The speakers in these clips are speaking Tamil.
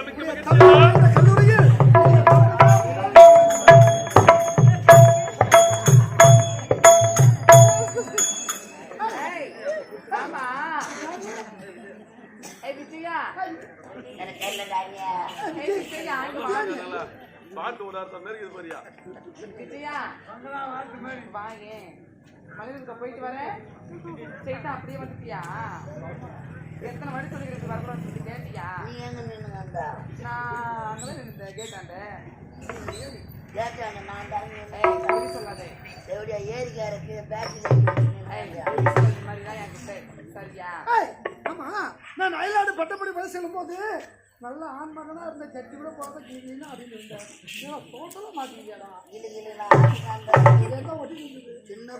மிக்க மகிழ்ச்சி கல்லூரியில் ஆமா. ஏய், மாதிரி இது மாதிரியா விஜயா. வாங்க. மகளிருக்கு போயிட்டு வரேன் செய்தா அப்படியே வந்துட்டியா எத்தனை வாட்டி சொல்லிக்கிறது வரக்கூடாதுன்னு சொல்லி கேட்டியா? நீ எங்க நின்னு வந்தா? நான் அங்கதான் நின்னுட்டேன் கேட்டாண்ட கேட்டாங்க நான் பொய் சொல்லாதே. எப்படியா ஏரிக்காரருக்கு பொய் சொல்லாத மாதிரிதான் என்கிட்ட சரியா? நான் அயல்நாடு பட்டப்படி படி செல்லும் போது நல்ல ஆண் இருந்த ஜட்டி கூட போறத கிளீனா அப்படின்னு இருந்தேன். ஏன் டோட்டலா மாட்டீங்கடா இல்ல இல்ல நான் இதெல்லாம் ஒட்டி சின்ன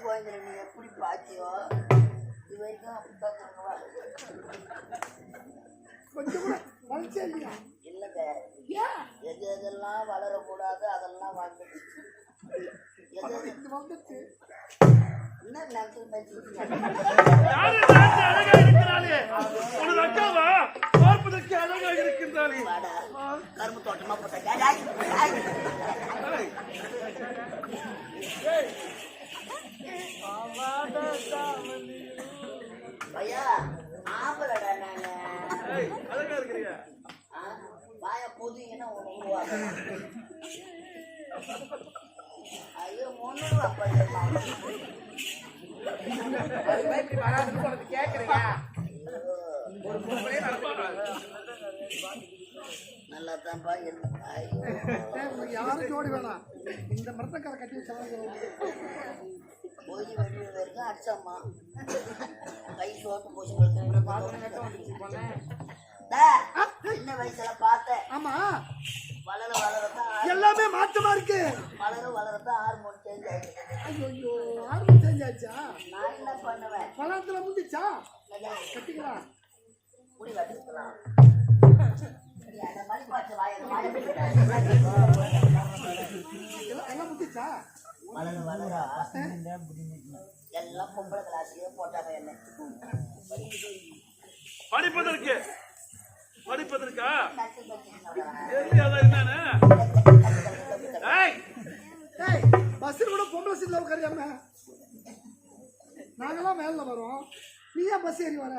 எப்படி பாத்தியோ? கொஞ்சம் கூட வளர்ச்சியா இல்லையா எது எதெல்லாம் வளரக்கூடாது அதெல்லாம் வந்துடுச்சு இது என்ன நினைச்சு பேசிட்டு அழகா அழகாக கரும்பு தோட்டமா போட்டா ஐயோ இப்படி வராதுன்னு கேட்கறியா ஒரு நடக்கூடாது நல்லா தான்ப்பா இருக்கு யாரும் ஜோடி வேணாம். இந்த மரத்தக்கார கட்டி வச்சாலும் போய் வெளியே வரைக்கும் அடிச்சம்மா. கை சோத்து போச்சு பொண்ணே சின்ன வயசுல பார்த்தேன். ஆமா. எல்லாமே மாற்றமா இருக்கு. வளர வளரத்தான் ஹார்மோன் சேஞ்ச் ஆயிடுச்சு. ஐயோ ஆர்வம் சேஞ்ச் ஆச்சா நான் என்ன பண்ணுவேன்? பழத்துல முந்திச்சா? கட்டிக்கலாம். முடி எல்லாம் எல்லாம் முந்திச்சா? வளர வளர எல்லாம் பொம்பளை கிளாஸ்லயே போட்டாங்க என்ன. படிப்பதற்கு. படிப்பதற்கா? என்னன்னு? பஸ்ஸில் கூட பொம்பளை சீட்ல உட்காரியாம நாங்கெல்லாம் வேனில் வரோம். நீ ஏன் பஸ் ஏறி வர?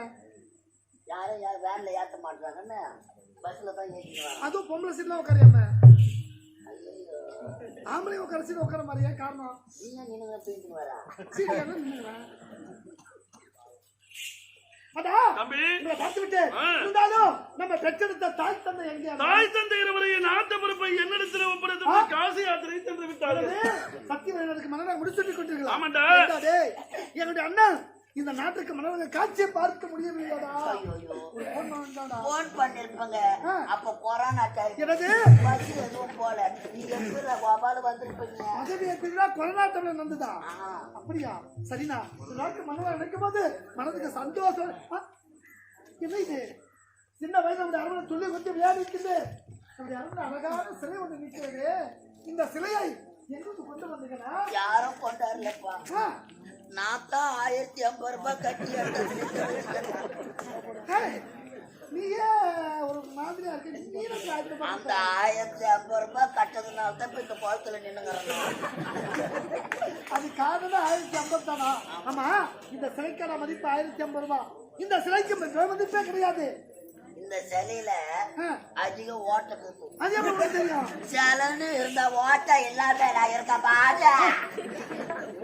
யாரும் யார் வேன்ல ஏத்த மாட்டாங்கன்னு பஸ்ல தான் ஏற்றிடுவாங்க அதுவும் பொம்பளை சீட்ல உட்காரியாம ஆம்பளை உட்கார சீட் உட்கார மாதிரி ஏன் காரணம் நீங்க நின்று தூக்கிட்டு வரா? சீட் என்ன நின்னுங்களேன் அடா தம்பி உங்களை பார்த்து விட்டு ஆ. இருந்தாலும் நம்ம பெற்றெடுத்த தாய் தந்தை எங்கே தாய் தந்தை இருவரையும் நாட்டு பொறுப்பை என்னிடத்தில் ஒப்படைத்து காசி யாத்திரை சென்று விட்டார்கள். சத்தியவேலனுக்கு மன்னரை முடிச்சுட்டு கொண்டிருக்கலாம் ஆமாண்டா. என்னுடைய அண்ணன் இந்த நாட்டுக்கு மன்னர்கள் காட்சியை பார்க்க ஒரு போன் பண்ணிருப்பாங்க. அப்ப கொரோனா டைம் எனது பஸ் எதுவும் போல. நீங்க எப்படி கோபால வந்திருப்பீங்க. பதவி ஏற்பீங்களா கொரோனா டைம்ல நடந்ததா. அப்படியா? சரிண்ணா. இந்த நாட்டு மன்னரை நினைக்கும் போது மனதுக்கு சந்தோஷம். என்ன இது? சின்ன வயசுல நம்முடைய அரவணை துள்ளி கொஞ்சம் விளையாடிக்குது நம்முடைய அரவணை அழகான சிலை ஒன்று நிற்கிறது. இந்த சிலையை எங்கிருந்து கொண்டு வந்தீங்கன்னா யாரும் கொண்டாடலப்பா நான் தான் ஆயிரத்தி ஐம்பது ரூபாய் கட்டி நீயே ஒரு மாதிரியா இருக்கு? அந்த ஆயிரத்தி ஐம்பது ரூபாய் கட்டதுனால தான் இப்ப இந்த குளத்துல நின்னுங்கிறேன் அது காரணம் ஆயிரத்தி ஐம்பது தானா? ஆமா இந்த சிலைக்கான மதிப்பு ஆயிரத்தி ஐம்பது ரூபாய். இந்த சிலைக்கு மதிப்பே கிடையாது. இந்த சிலையில அதிக ஓட்டம் இருக்கும். சிலன்னு இருந்த ஓட்டம் இல்லாம நான் இருக்க பாரு.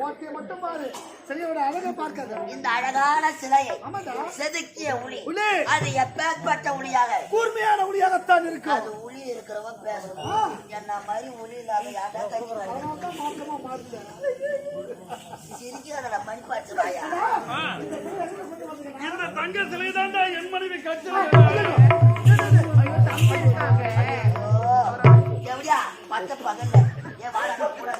ஓகே மட்டும் பாரு. சிலையோட அழகை பார்க்காத. இந்த அழகான சிலையை செதுக்கிய உளி. அது எப்பேற்பட்ட உளியாக? கூர்மையான ஒளியாகத்தான் இருக்கும். அது உளி இருக்கிறவன் பேசணும் என்ன மாதிரி உளி இல்லாத யாரா தைக்கிறாங்க அதனால தான் மாற்றமா இந்த தங்க சிலை தாண்டா என் மனைவி எப்படியா பத்த பகல்ல கூட?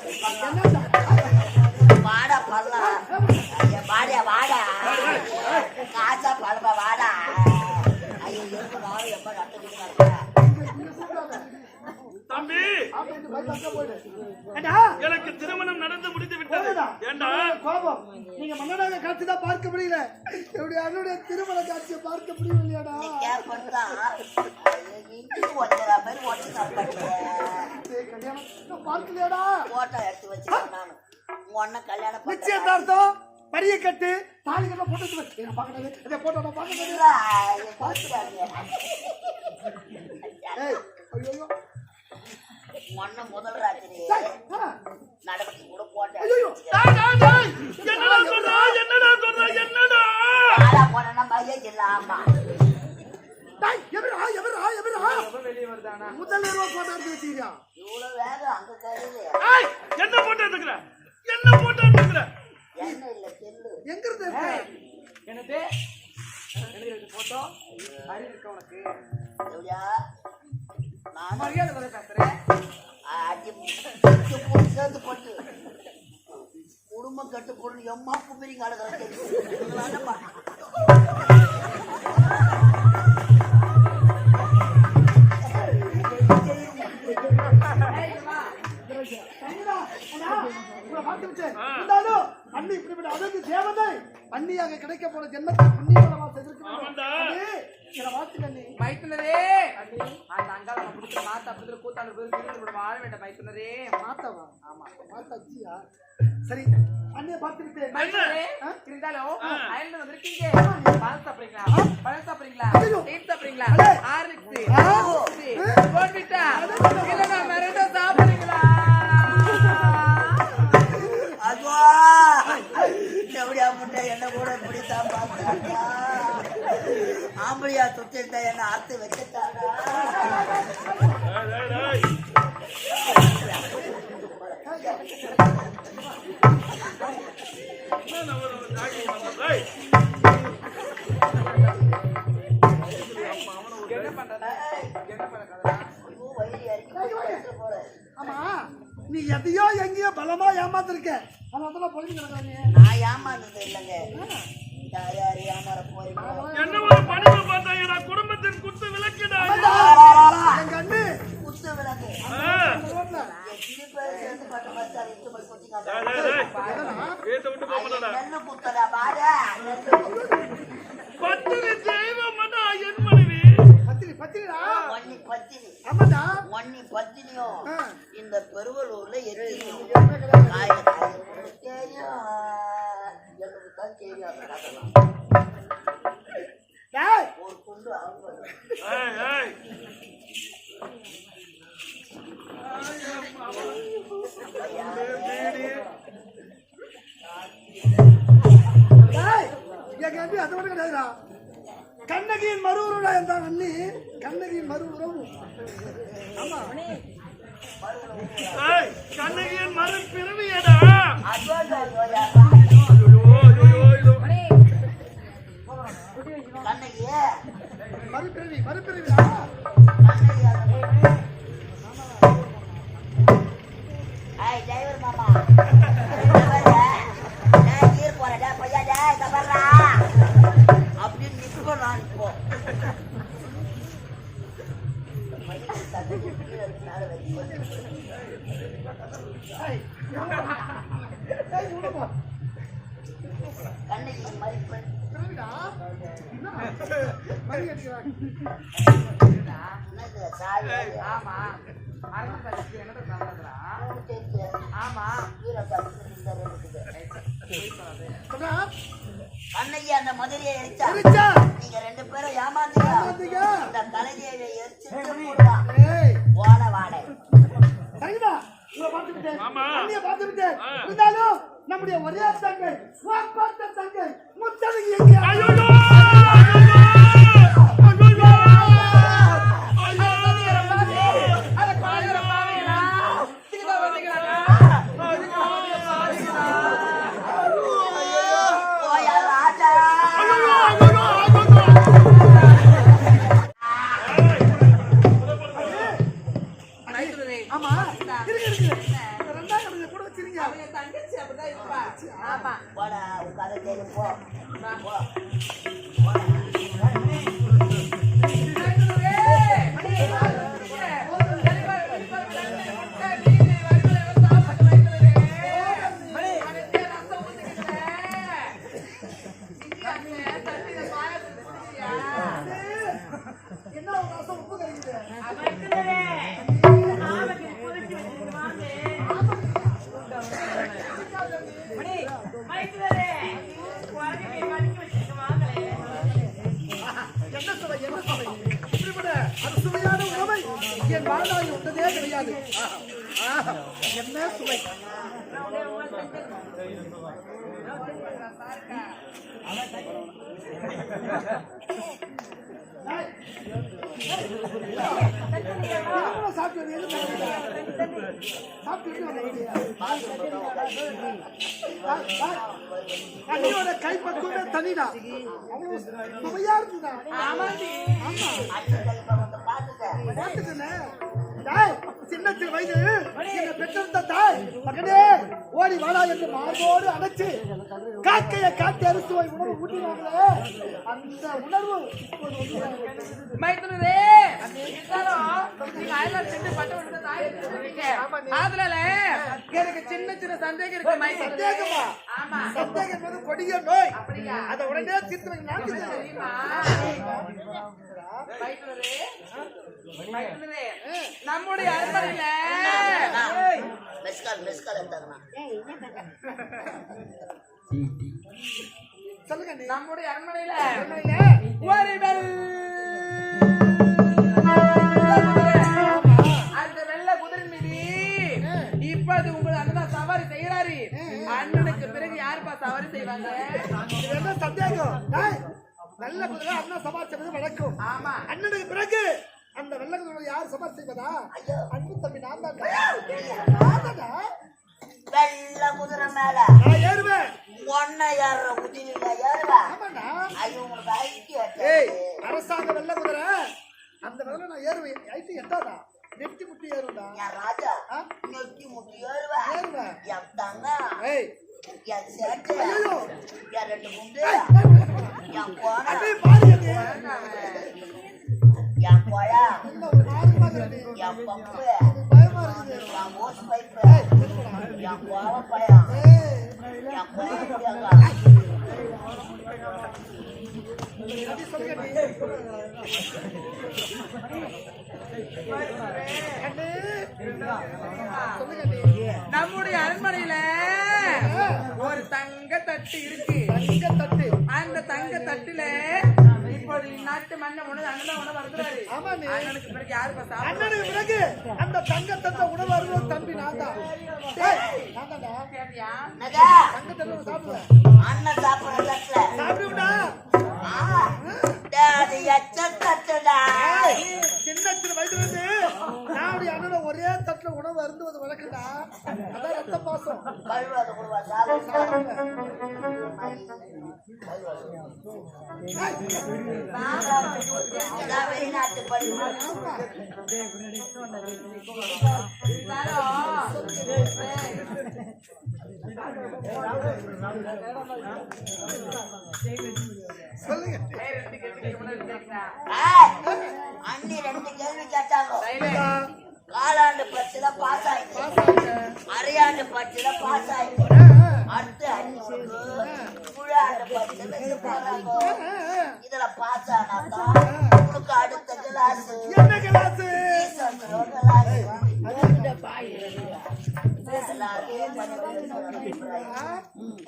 எனக்கு திருமணம் நடந்து முடிந்து விட்டது. ஏண்டா? கோபம். நீங்க மன்னனாக காட்சி தான் பார்க்க முடியல. என்னுடைய அண்ணனுடைய திருமண காட்சியை பார்க்க முடியலையாடா பார்க்கலையாடா. போட்டோ எடுத்து வச்சுக்கேன் நானு. உங்க அண்ணன் கல்யாணம் நிச்சயதார்த்தம். படிய கட்டு. தாலி கட்ட போட்டு வச்சு. பார்க்கறது அதே போட்டோ நான் பார்க்கறது ஐயோ. அண்ணன் முதல் ராத்திரி. நடத்தி கூட போட்டோ ஐயோ. எடுத்து வச்சுக்கிறேன். டேய், டேய், டேய். என்னடா சொல்ற? என்னடா சொல்ற? என்னடா? ஆளா போனா மைலேஜ் இல்ல ஆமா டேய் எவரா எவரா எவரா வெளியே வருதானா? முதல் ரூபா போட்டோ எடுத்து வச்சிருக்கியா இவ்வளவு வேகம் அங்க கையில ஏய் என்ன போட்டோ எடுக்கிற என்ன போட்டோ எடுக்கிற என்ன இல்ல செல்லு. எங்க இருந்து எடுத்த? என்னது? எனக்கு போட்டோ அறிவு இருக்க உனக்கு? எப்படியா? மரியாதை போட்டு போட்டு சேர்ந்து போட்டு. குடும்பம் கட்டு போட்டு எம்மா குமரி காடுகிறேன் அச்சியா? சரி விட்டேன். மைத்துனரே இருந்தாலும் அயல்ல வந்திருக்கீங்க. பழம் சாப்பிடுறீங்களா? பழம் சாப்பிடுறீங்களா. டீட் சாப்பிடுறீங்களா? மெரண்டோ அதுவா! எப்படியா முட்டை என்ன கூட இப்படித்தான் பார்த்தாங்க ஆம்பளையா சுத்திட்டா என்ன ஆத்து வச்சுட்டாடா? ஆமா நீ எதையோ எங்கேயோ பலமா ஏமாத்திருக்க அதனால தான் பொழுது கிடக்காங்க நான் ஏமாந்தது இல்லைங்க யார் யார் ஏமாற போறீங்க என்ன ஒரு பணிவு பார்த்தா என் குடும்பத்தின் குத்து விளக்குடா எங்க அண்ணு. குத்து விளக்கு நெல்லு என் மனைவி பத்திரி பத்திரிடா ஒன்னி பத்தினி ஆமாடா ஒன்னி பத்தினியும் இந்த பெருவலூர்ல எரியும் தெரியும் எனக்கு தான் தெரியும் ஒரு குண்டு அவங்க கண்ணகியின் மறு உருவா என்ற அண்ணி கண்ணகியின் மறு உறவு ஆமா கண்ணகியின் மறு பிறவியடா மறுபிறவி மறுபிறவிடா கண்ணகி மதிப்பு ஆமா அரசு சாப்பிடுறா ஆமா அந்த மதுரையை எரிச்சா? நீங்க ரெண்டு பேரும் ஏமாந்தீங்க இந்த தலைதேவியை எரிச்சு உங்களை பார்த்து விட்டேன். அண்ணியை பார்த்து விட்டேன். இருந்தாலும் நம்முடைய ஒரே தங்கை தங்கை எங்கே 来，来。என்ன சுவை அண்ணியோட கை பக்குவமே தனிடா. சுவையா இருக்குதா அண்ணன் கைப்ப டேய், சின்ன சிறு வயது என்னை பெற்றெடுத்த தாய் மகனே ஓடி வாடா என்று மார்போடு அடைச்சு காக்கையை காட்டி அரிசி போய் உணவு ஊட்டினாங்களே. அந்த உணர்வு மைத்துனரே தாயை அதனால எனக்கு சின்ன சின்ன சந்தேகம் இருக்கு சந்தேகமா? சந்தேகம் என்பது கொடிய நோய்? அதை உடனே தீர்த்து மைத்துனரே நம்முடைய அரண்மனையில மிஸ்கால் மிஸ்கால் எடுத்தாங்கண்ணா சொல்லுங்க. நம்முடைய அரண்மனையில அரண்மனையில ஒரு வெள்ள அந்த வெள்ள குதிரை மீது உங்கள் அண்ணன் சவாரி செய்யறாரு அண்ணனுக்கு பிறகு யாருப்பா சவாரி செய்வாங்க? சந்தேகம்? நல்ல குதிரை அண்ணா சமாளிச்சது வழக்கம். ஆமா. அண்ணனுக்கு பிறகு அந்த வெள்ள குதிரை யார் சமாளி செய்வதா அன்பு தம்பி நான் தான். வெள்ள குதிரை மேல. நான் ஏறுவேன். ஒன்ன ஏறுற குதிரையில ஏறுவேன். ஆமாண்டா அது உங்களுக்கு ஏய் அரசாங்க வெள்ள குதிரை. அந்த குதிரை நான் ஏறுவேன். ஐட்டு எட்டாதா? நெட்டி முட்டி ஏறுடா என் ராஜா? நெத்தி முட்டி ஏறுவேன். ஏறுவேன். என் தங்க ஏய். என் சேட்டு. ஐயோ என் ரெண்டு குண்டு. என் கோண அண்ணே பாரு அண்ணே. என் கொழா ஒரு என் பம்பு என் ஓஸ் பைப்பு என் கோவ பயம் என் நம்முடைய அரண்மனையில ஒரு தங்க தட்டு இருக்கு. தங்க தட்டு அந்த தங்க தட்டுல இப்போது நாட்டு மண்ணை உணவு அண்ணன் உணவு வருகிறாரு. அண்ணனுக்கு பிறகு யாருப்பா சாப்பிடுவா அண்ணனுக்கு பிறகு அந்த தங்க தட்ட உணவு அருள் தம்பி நான் தான். தங்க சாப்பிடுவேன் அண்ணன் சாப்பிடுற தட்டுல சாப்பிடுவிடா. சின்ன சின்ன வயசுல இருந்து நான் ஒரே தட்டுல உணவு அருந்துவது வழக்கம்டா. அதான் ரத்த பாசம். சொல்லுங்க ஏய், அண்ணி ரெண்டு கேள்வி கேட்டாங்க இந்தா, காலாண்டு பத்துல பாஸ் ஆயிடுச்சு பாஸ் ஆயிட்டேன். அரையாண்டு பத்துல பாஸ் ஆயிடுச்சு இதுல பாஸ் ஆனாதான் உனக்கு அடுத்த கிளாஸ் என்ன கிளாஸ்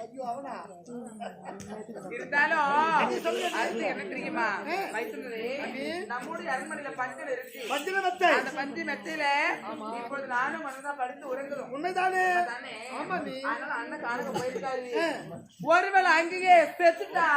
ஐயோ அவனா இருந்தாலும் என்ன தெரியுமா? நம்முடைய அரண்மனையில பஞ்சல் இருக்கு மெத்தை அந்த பஞ்சு மெத்தையில இப்பொழுது நானும் மனதா படுத்து உறங்குறோம். உண்மைதானே? தானே ஆமா நீ. அதனால அண்ணன் காணக போயிருக்காரு. ஒருவேளை அங்கேயே செத்துட்டா?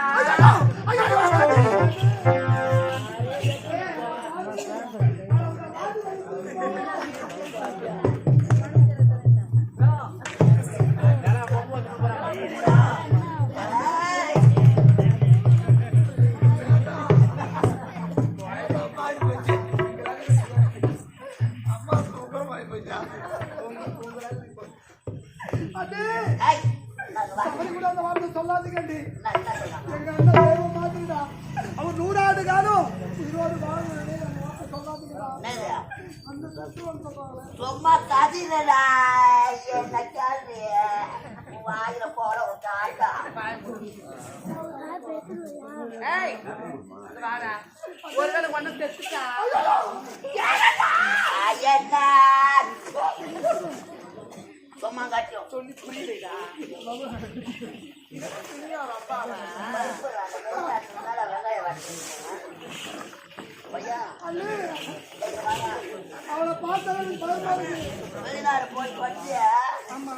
அவனை பார்த்தாலும் பயமா போய் படிச்சு ஆமா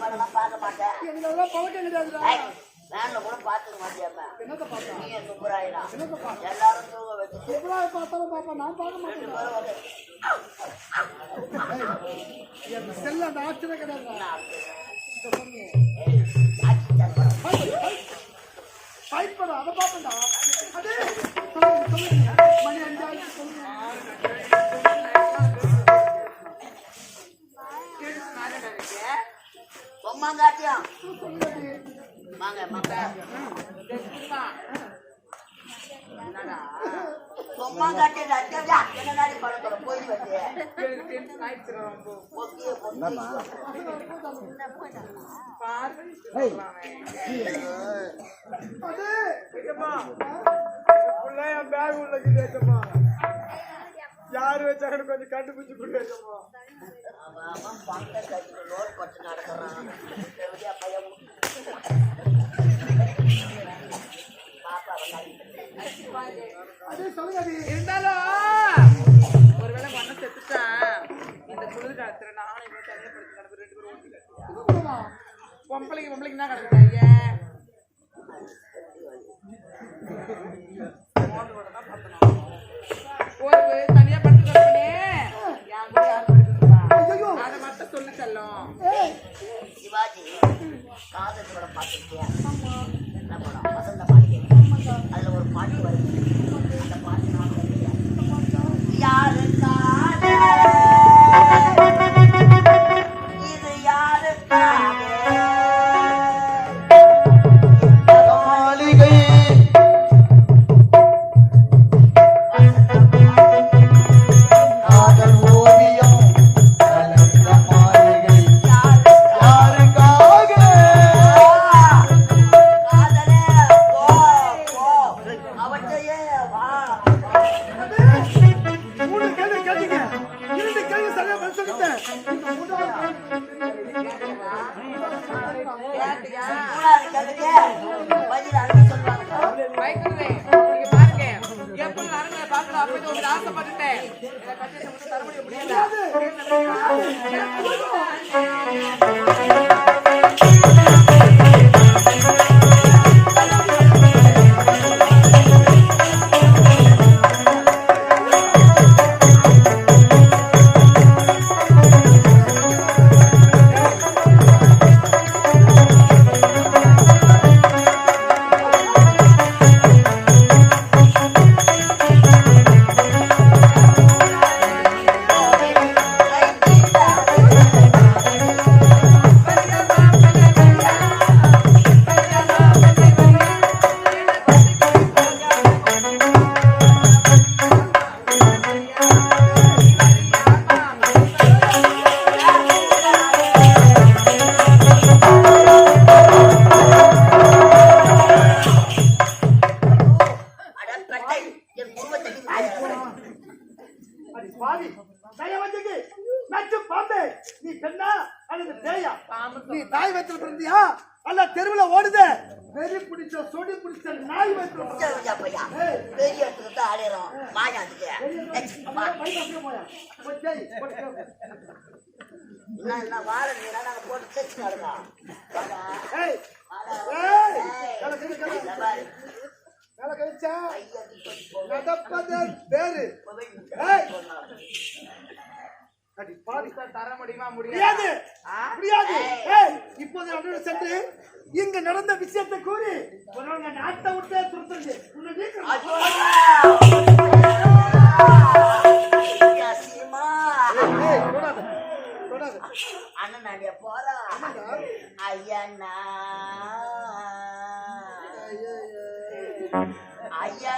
படம்லாம் பார்க்க மாட்டேன் எனக்கு அதெல்லாம் பழக்கம் கிடையாதுடா வேன்ல கூட பாத்துக்க மாட்டியாப்பா என்னத்த பார்த்தா நீ என் சுப்பராயிடா என்னத்த பார்த்தா எல்லாரும் தூங்க பாப்பா நான் பார்க்க மாட்டேன் வர வந்து செல்ல அந்த ஆச்சரிய அதை பார்ப்பேன்டா அதே சொல்லுங்க மணி அஞ்சாயிரம் சொல்லுங்க பொம்மாங்காட்டியம் சொல்லுங்க வாங்க வாங்க பொம்மாங்காட்டியம் அச்சா என்னடாடி படத்தோட போய் வந்து பொக்கிய அதே பேக் உள்ள கேட்டமா யாரு வச்சாங்கன்னு கொஞ்சம் கண்டுபிடிச்சு கொடுக்கமா அவன் பங்கை கட்டிட்டு ரோடு பட்டு நடக்கிறான். இருந்தாலும் ஒருவேளை மண்ணை செத்துட்டான் இந்த குளிர் காலத்துல நானும் இவ்வளவு தனியப்படுத்தி கிடப்பு ரெண்டு பேரும் ஓட்டி இது பொம்பளைக்கு பொம்பளைக்கு என்ன கிடக்குறாங்க ஒரு தனியா பாவி தயவத்துக்கு நச்சு பாம்பே. நீ பெண்ணா அல்லது பேயா? நீ தாய் வயிற்றுல பிறந்தியா? அல்ல தெருவுல ஓடுத. வெறி பிடிச்ச சொடி பிடிச்ச நாய் தேய், தேய். போட்டு தைச்சு நடக்கா ஏய், ஏய், வேலை கழி, கழி. வேலை கழிச்சா நடப்பது ஏய், அடி பாவி. தர முடியுமா? முடியாது. முடியாது. இப்போது அவனோடு சென்று இங்க நடந்த விஷயத்தை கூறி உன்னோட நாட்டை விட்டே துரத்துறது. அண்ணன் போறா. என்னடா?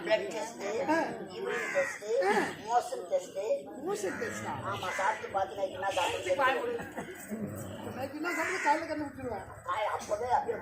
Blood test urine test motion test motion டெஸ்டா ஆமா சாப்பிட்டு பார்த்து நான் என்ன சாப்பிட்டு என்ன சாப்பிட்டு காலையில் கண்டு விட்டுருவேன். அப்போதே அப்படியே